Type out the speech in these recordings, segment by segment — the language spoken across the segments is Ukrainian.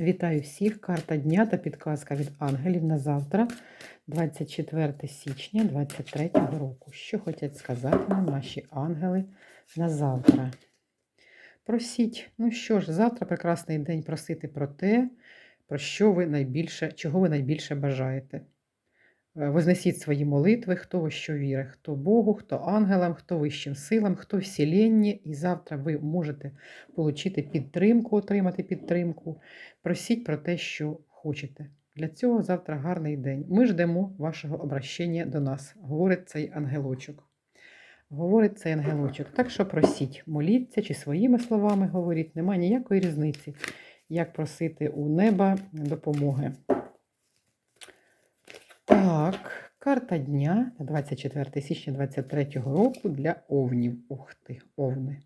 Вітаю всіх! Карта дня та підказка від ангелів на завтра, 24 січня 2023 року. Що хочуть сказати нам наші ангели на завтра? Просіть, ну що ж, завтра прекрасний день просити про те, про що ви найбільше, чого ви найбільше бажаєте. Е, Вознесіть свої молитви, хто во що вірить, хто Богу, хто ангелам, хто вищим силам, хто вселенні. І завтра ви можете отримати підтримку, отримати підтримку. Просіть про те, що хочете. Для цього завтра гарний день. Ми ждемо вашого обращення до нас, говорить цей ангелочок. Говорить цей ангелочок. Так що просіть, моліться чи своїми словами говоріть, немає ніякої різниці, як просити у неба допомоги. Так, карта дня 24 січня 2023 року для овнів. Ух ти, овни.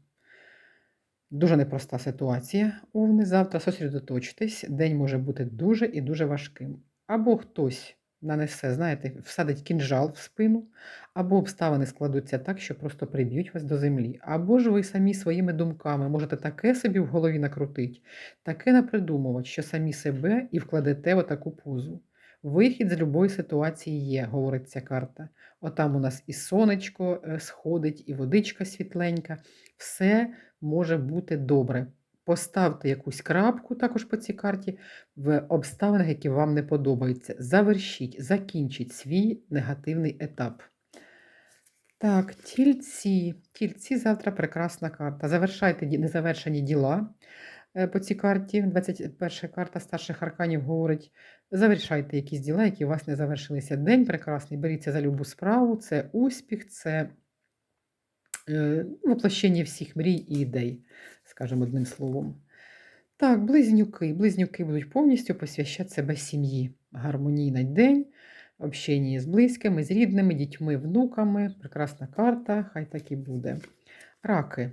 Дуже непроста ситуація. Овни. Завтра сосредоточтесь. День може бути дуже і дуже важким. Або хтось нанесе, знаєте, всадить кінжал в спину, або обставини складуться так, що просто приб'ють вас до землі. Або ж ви самі своїми думками можете таке собі в голові накрутити, таке напридумувати, що самі себе і вкладете в таку позу. Вихід з будь-якої ситуації є, говорить ця карта. Отам у нас і сонечко е, сходить, і водичка світленька. Все може бути добре. Поставте якусь крапку також по цій карті в обставинах, які вам не подобаються. Завершіть, закінчіть свій негативний етап. Так, тільці. Тільці завтра прекрасна карта. Завершайте незавершені діла по цій карті. 21 карта старших арканів говорить: завершайте якісь діла, які у вас не завершилися. День прекрасний. Беріться за любу справу, це успіх, це е, воплощення всіх мрій і ідей, скажімо одним словом. Так, близнюки. Близнюки будуть повністю посвящати себе сім'ї. Гармонійний день, общення з близькими, з рідними, дітьми, внуками. Прекрасна карта, хай так і буде. Раки.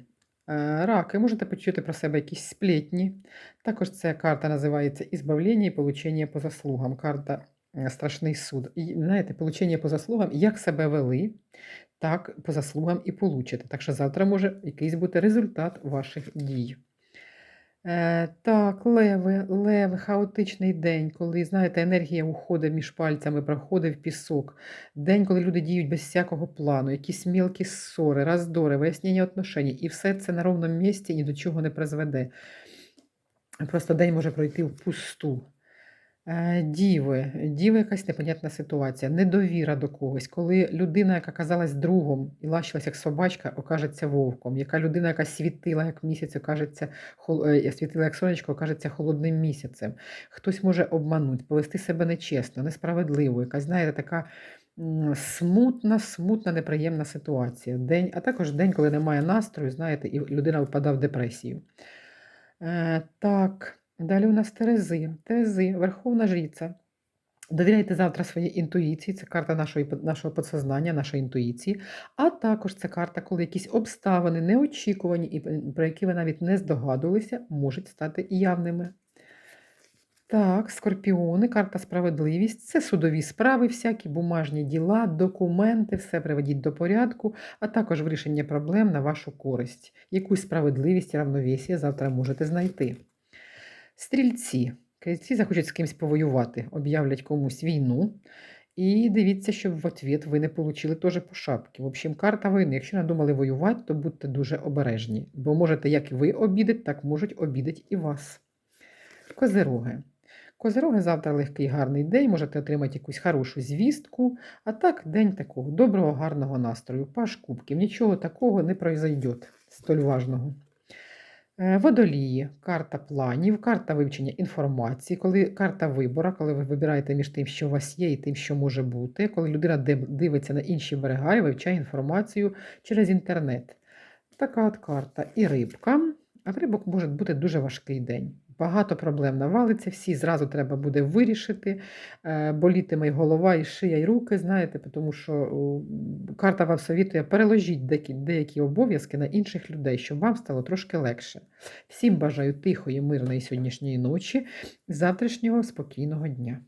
Е, Раки, можете почути про себе якісь сплетні. Також ця карта називається Ізбавлення і получення по заслугам. Карта е, Страшний суд. І знаєте, получення по заслугам, як себе вели, так по заслугам і получите. Так що завтра може якийсь бути результат ваших дій. Е, так, леви, леви, хаотичний день, коли, знаєте, енергія уходить між пальцями, проходить в пісок. День, коли люди діють без всякого плану, якісь мілкі ссори, роздори, вияснення отношень. І все це на ровному місці ні до чого не призведе. Просто день може пройти впусту. Е, Діви, діви якась непонятна ситуація, недовіра до когось, коли людина, яка казалась другом і лащилась як собачка, окажеться вовком, яка людина, яка світила як місяць, окажеться е, світила як сонечко, окажеться холодним місяцем. Хтось може обманути, повести себе нечесно, несправедливо, якась, знаєте, така смутна, смутна, неприємна ситуація. День, а також день, коли немає настрою, знаєте, і людина випадає в депресію. Е, так, далі у нас Терези. Терези, Верховна Жриця. Довіряйте завтра своїй інтуїції, це карта нашої, нашого підсознання, нашої інтуїції. А також це карта, коли якісь обставини неочікувані і про які ви навіть не здогадувалися, можуть стати явними. Так, скорпіони, карта справедливість це судові справи, всякі бумажні діла, документи, все приведіть до порядку, а також вирішення проблем на вашу користь. Якусь справедливість і равновесія завтра можете знайти. Стрільці. Стрільці захочуть з кимось повоювати, об'являть комусь війну. І дивіться, щоб в ответ ви не отримали теж по шапці. В общем, карта війни. Якщо надумали воювати, то будьте дуже обережні, бо можете як ви обідати, так можуть обідати і вас. Козироги. Козироги завтра легкий гарний день, можете отримати якусь хорошу звістку, а так день такого доброго, гарного настрою. Паш кубків. Нічого такого не произойде, столь важного. Е, Водолії, карта планів, карта вивчення інформації, коли карта вибора, коли ви вибираєте між тим, що у вас є, і тим, що може бути, коли людина дивиться на інші берега і вивчає інформацію через інтернет. Така от карта. І рибка. А рибок може бути дуже важкий день. Багато проблем навалиться, всі зразу треба буде вирішити. Е, Болітиме і голова, і шия, і руки, знаєте, тому що карта вам совітує переложіть деякі, деякі обов'язки на інших людей, щоб вам стало трошки легше. Всім бажаю тихої, мирної сьогоднішньої ночі, завтрашнього спокійного дня.